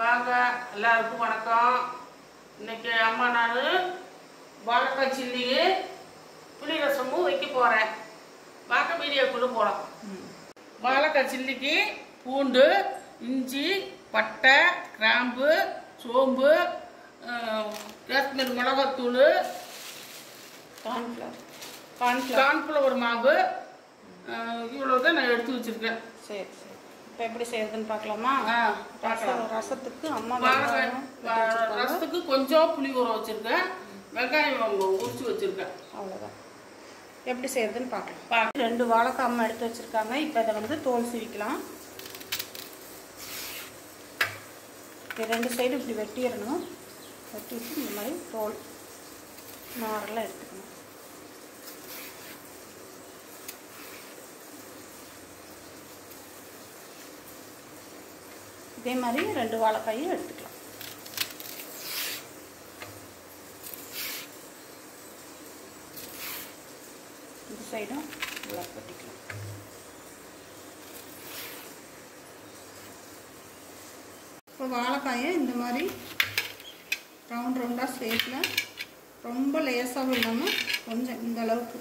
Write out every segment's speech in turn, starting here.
வாங்க எல்லாருக்கும் வணக்கம். இன்னைக்கு அம்மா நான் வாழைக்காய் சில்லி புளி ரசமும் வைக்க போகிறேன் வாங்க வீடியோக்குள்ளே போகலாம் வாழைக்காய் சில்லிக்கு பூண்டு இஞ்சி பட்டை கிராம்பு சோம்பு காஷ்மீர் மிளகாத்தூள் கார்ன்ஃப்ளவர். கார்ன்ஃப்ளவர். மாவு இவ்வளோ தான் நான் எடுத்து வச்சுருக்கேன். சரி சரி. இப்போ எப்படி செய்யறதுன்னு பார்க்கலாமா? ரசம் ரசத்துக்கு அம்மா. ரசத்துக்கு கொஞ்சம் புளி ஊற வச்சிருக்கேன். வெங்காயம் உரிச்சு வச்சிருக்கேன். அவ்வளோதான் எப்படி செய்யறதுன்னு பார்க்கலாம். ரெண்டு வாழைக்காய் அம்மா எடுத்து வச்சிருக்காங்க. இப்போ இதை வந்து தோல் சீவிக்கலாம். இது ரெண்டு சைடு இப்படி வெட்டிடணும். வெட்டிட்டு இந்த மாதிரி தோல் நாரெல்லாம் எடுத்துக்கணும். இதே மாதிரி ரெண்டு வாழைக்காயும் எடுத்துக்கலாம். இந்த சைடும் இவ்வளோ வெட்டிக்கலாம் இப்போ வாழைக்காயை இந்த மாதிரி ரவுண்ட் ரவுண்டாக ஷேப்பில் ரொம்ப லேசாகவும் இல்லாமல் கொஞ்சம் இந்த அளவுக்கு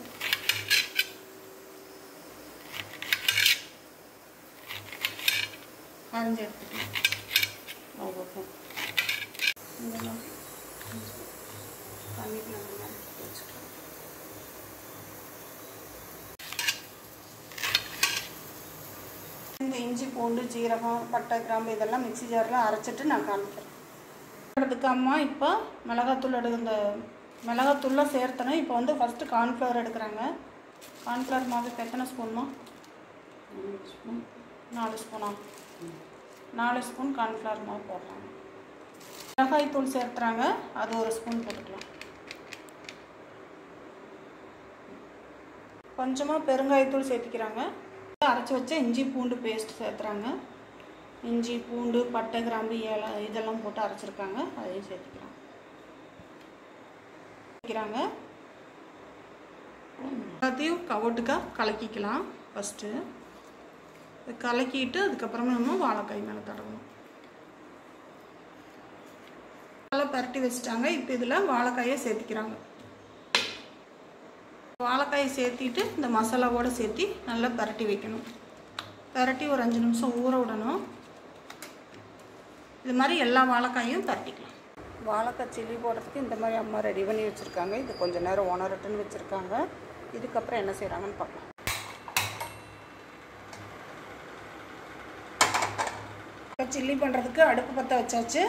அரைஞ்சி எடுத்துக்கலாம் அவ்வளோதான் இந்த தண்ணிக்கு நம்ம வச்சுக்கலாம் இந்த இஞ்சி பூண்டு ஜீரகம் பட்டை கிராம்பு இதெல்லாம் மிக்ஸி ஜாரில் அரைச்சிட்டு நான் காமிக்கிறேன். அதுக்கு அம்மா இப்போ மிளகாத்தூள் எடு இந்த மிளகாத்தூள்லாம் சேர்த்தணும் இப்போ வந்து ஃபஸ்ட்டு கார்ன்ஃப்ளவர் எடுக்கிறாங்க. கார்ன்ஃப்ளவர் மாவு எத்தனை ஸ்பூன்மா நாலு ஸ்பூனா நாலு ஸ்பூன் கார்ன்ஃப்ளவர் மாவு போடுறாங்க மிளகாய் தூள் சேர்த்துறாங்க. அது ஒரு ஸ்பூன் போட்டுக்கலாம். கொஞ்சமாக பெருங்காயத்தூள் சேர்த்திக்கிறாங்க. அரைச்சி வச்ச இஞ்சி பூண்டு பேஸ்ட் சேர்த்துறாங்க. இஞ்சி பூண்டு பட்டை கிராம்பு ஏலம் இதெல்லாம் போட்டு அரைச்சிருக்காங்க. அதையும் சேர்த்துக்கிறாங்க சேர்த்துக்கிறாங்க. எல்லாத்தையும் கவட்டுக்காக கலக்கிக்கலாம் ஃபஸ்ட்டு கலக்கிட்டு அதுக்கப்புறமா நம்ம வாழைக்காய் மேலே தடவணும். நல்லா பரட்டி வச்சுட்டாங்க. இப்போ இதில் வாழைக்காயை சேர்த்திக்கிறாங்க. வாழைக்காயை சேர்த்திட்டு இந்த மசாலாவோடு சேர்த்தி நல்லா பரட்டி வைக்கணும். பரட்டி ஒரு அஞ்சு நிமிஷம் ஊற விடணும். இது மாதிரி எல்லா வாழைக்காயும் பரட்டிக்கலாம். வாழைக்காய் சில்லி போடுறதுக்கு இந்த மாதிரி அம்மா ரெடி பண்ணி வச்சுருக்காங்க. இது கொஞ்சம் நேரம் உணரட்டுன்னு வச்சுருக்காங்க. இதுக்கப்புறம் என்ன செய்கிறாங்கன்னு பார்க்கலாம். சில்லி பண்ணுறதுக்கு அடுப்பு பற்ற வச்சாச்சு.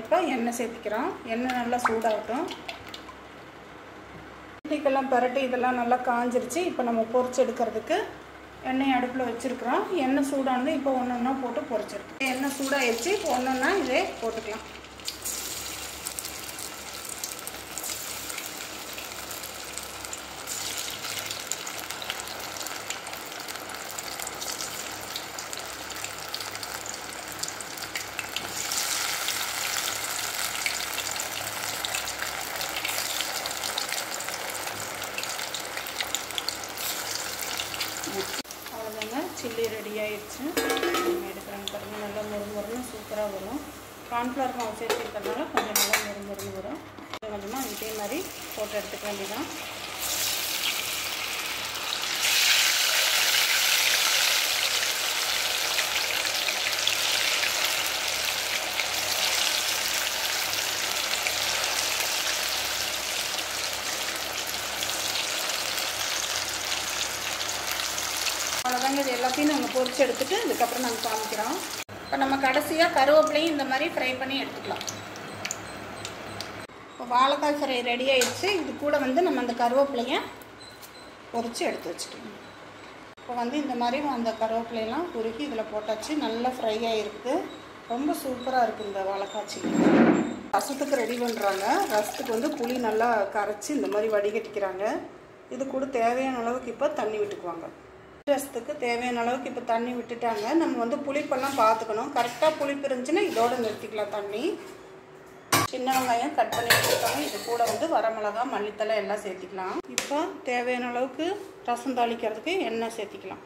இப்போ எண்ணெய் சேர்த்திக்கிறோம். எண்ணெய் நல்லா சூடாகட்டும். சில்லிக்கெல்லாம் பரட்டி இதெல்லாம் நல்லா காஞ்சிருச்சு. இப்போ நம்ம பொறிச்சு எடுக்கிறதுக்கு எண்ணெய் அடுப்பில் வச்சுருக்குறோம். எண்ணெய் சூடானது இப்போ ஒன்று ஒன்றா போட்டு பொரிச்சிருக்கோம் எண்ணெய் சூடாகிடுச்சு இப்போ ஒன்று ஒன்றா இதே போட்டுக்கலாம். அவ்வளோதாங்க சில்லி ரெடி ஆயிடுச்சு. நம்ம எடுக்கிறாங்க பாருங்க. நல்லா முறுமுறுன்னு சூப்பராக வரும். கார்ன்ஃப்ளவர் மாவு சேர்த்துருக்கறதுனால கொஞ்சம் நல்லா முறுமுறுன்னு வரும். கொஞ்சமாக இதே மாதிரி போட்டு எடுத்துக்க வேண்டியதான் அவ்வளோதாங்க இது எல்லாத்தையும் நாங்கள் பொறிச்சு எடுத்துகிட்டு இதுக்கப்புறம் நாங்கள் காமிக்கிறோம். இப்போ நம்ம கடைசியாக கருவேப்பிலையும் இந்த மாதிரி ஃப்ரை பண்ணி எடுத்துக்கலாம். இப்போ வாழைக்காய் ஃப்ரை ரெடி ஆயிடுச்சு. இது கூட வந்து நம்ம அந்த கருவேப்பிலையை பொறிச்சு எடுத்து வச்சுக்கலாம் இப்போ வந்து இந்த மாதிரி அந்த கருவேப்பிலையெல்லாம் குறுக்கி இதில் போட்டாச்சு. நல்லா ஃப்ரை ஆகிருக்கு ரொம்ப சூப்பராக இருக்குது இந்த வாழைக்காய் சில்லி ரசத்துக்கு ரெடி பண்ணுறாங்க ரசத்துக்கு வந்து புளி நல்லா கரைச்சி இந்த மாதிரி வடிகட்டிக்கிறாங்க. இது கூட தேவையான அளவுக்கு இப்போ தண்ணி விட்டுக்குவாங்க. ரசத்துக்கு தேவையான அளவுக்கு இப்போ தண்ணி விட்டுட்டாங்க. நம்ம வந்து புளிப்பெல்லாம் பார்த்துக்கணும் கரெக்டாக புளிப்பு இருந்துச்சுன்னா இதோட நிறுத்திக்கலாம் தண்ணி. சின்ன வெங்காயம் கட் பண்ணி வச்சுருக்காங்க இது கூட வந்து வரமிளகா மல்லித்தலை எல்லாம் சேர்த்திக்கலாம். இப்போ தேவையான அளவுக்கு ரசம் தாளிக்கிறதுக்கு எண்ணெய் சேர்த்திக்கலாம்.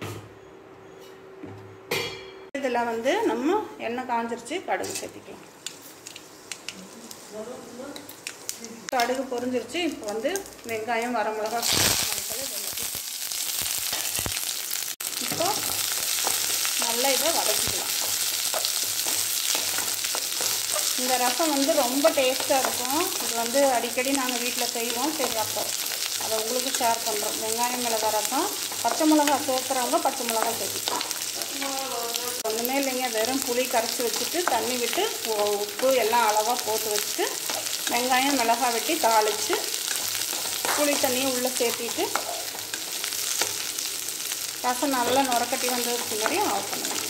இதில் வந்து நம்ம எண்ணெய் காஞ்சிருச்சு கடுகு சேர்த்திக்கலாம். கடுகு பொரிஞ்சிருச்சு இப்போ வந்து வெங்காயம் வரமிளகா இப்போ நல்லா இதை வதக்கிக்கலாம். இந்த ரசம் வந்து ரொம்ப டேஸ்ட்டாக இருக்கும். இது வந்து அடிக்கடி நாங்கள் வீட்டில் செய்வோம். சரி அப்போ அதை உங்களுக்கு ஷேர் பண்ணுறோம் வெங்காயம் மிளகா ரசம். பச்சை மிளகா சேர்க்குறவங்க பச்சை மிளகா சேர்த்துக்கலாம். ஒன்றுமே இல்லைங்க. வெறும் புளி கரைச்சி வச்சுட்டு தண்ணி விட்டு உப்பு எல்லாம் அளவாக போட்டு வச்சுட்டு வெங்காயம் மிளகா வெட்டி தாளித்து புளி தண்ணியை உள்ளே சேர்த்திட்டு ரசம் நல்லா நுரக்கட்டி வந்ததுக்கு முன்னாடி ஆஃப் பண்ணுவேன்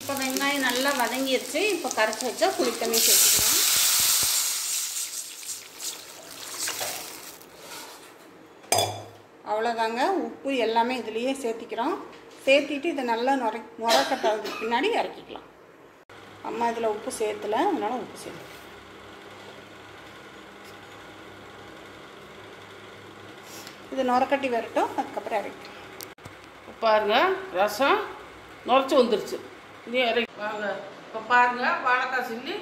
இப்போ வெங்காயம் நல்லா வதங்கிடுச்சு இப்போ கரைச்சி வச்சா புளி தண்ணி சேர்த்துக்கலாம். அவ்வளோதாங்க உப்பு எல்லாமே இதுலேயே சேர்த்திக்கிறோம். சேர்த்திட்டு இதை நல்லா நுர நுரக்கட்டாததுக்கு பின்னாடி இறக்கிக்கலாம். அம்மா இதில் உப்பு சேர்த்துல அதனால் உப்பு சேர்த்துக்கலாம் இது நுரக்கட்டி வரட்டும் அதுக்கப்புறம் இறக்கிக்கலாம் இப்போ பாருங்க ரசம் நுரைச்சி வந்துருச்சு. நீ இறக்கி வாங்க. இப்போ பாருங்க வாழைக்காய் சில்லி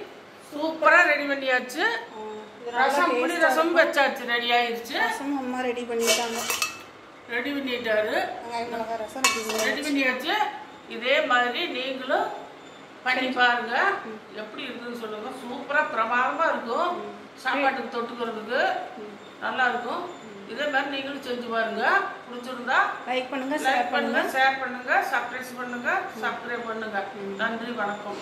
சூப்பராக ரெடி பண்ணியாச்சு. ரசம் புளி ரசம் வச்சாச்சு ரெடி ஆயிருச்சு. ரசம் அம்மா ரெடி பண்ணிட்டாங்க. ரெடி பண்ணிட்டாரு. ரசம் ரெடி பண்ணி ரெடி பண்ணியாச்சு. இதே மாதிரி நீங்களும் பண்ணி பாருங்க. எப்படி இருக்குன்னு சொல்லுங்க. சூப்பரா பிரமாதமா இருக்கும். சாப்பாட்டுக்கு தொட்டுக்கிறதுக்கு. நல்லா இருக்கும். இதே மாதிரி நீங்களும் செஞ்சு பாருங்க. பிடிச்சிருந்தா லைக் பண்ணுங்க லைக் ஷேர் பண்ணுங்க. பண்ணுங்க ஷேர் பண்ணுங்க சப்ஸ்கிரைப் பண்ணுங்க சப்ஸ்கிரைப் பண்ணுங்க. நன்றி வணக்கம்.